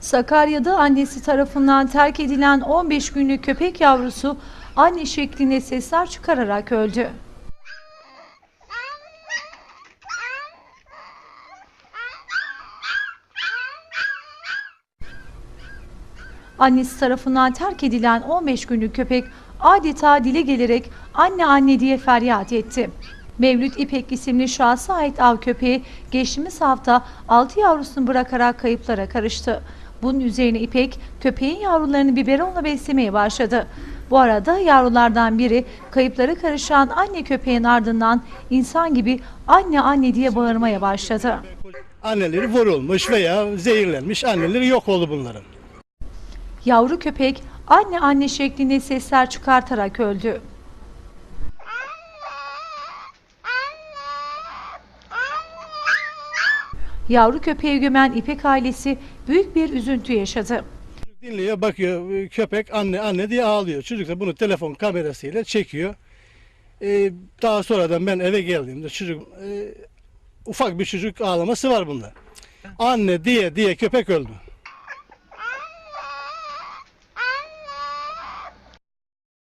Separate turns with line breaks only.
Sakarya'da annesi tarafından terk edilen 15 günlük köpek yavrusu anne şeklinde sesler çıkararak öldü. Annesi tarafından terk edilen 15 günlük köpek adeta dile gelerek anne anne diye feryat etti. Mevlüt İpek isimli şahsa ait av köpeği geçtiğimiz hafta 6 yavrusunu bırakarak kayıplara karıştı. Bunun üzerine İpek köpeğin yavrularını biberonla beslemeye başladı. Bu arada yavrulardan biri kayıplara karışan anne köpeğin ardından insan gibi anne anne diye bağırmaya başladı.
Anneleri vurulmuş veya zehirlenmiş anneleri yok oldu bunların.
Yavru köpek anne anne şeklinde sesler çıkartarak öldü. Yavru köpeği gömen İpek ailesi büyük bir üzüntü yaşadı.
Dinliyor bakıyor köpek anne anne diye ağlıyor. Çocuk da bunu telefon kamerasıyla çekiyor. Ee, daha sonradan ben eve geldiğimde çocuk e, ufak bir çocuk ağlaması var bunda. Anne diye diye köpek öldü.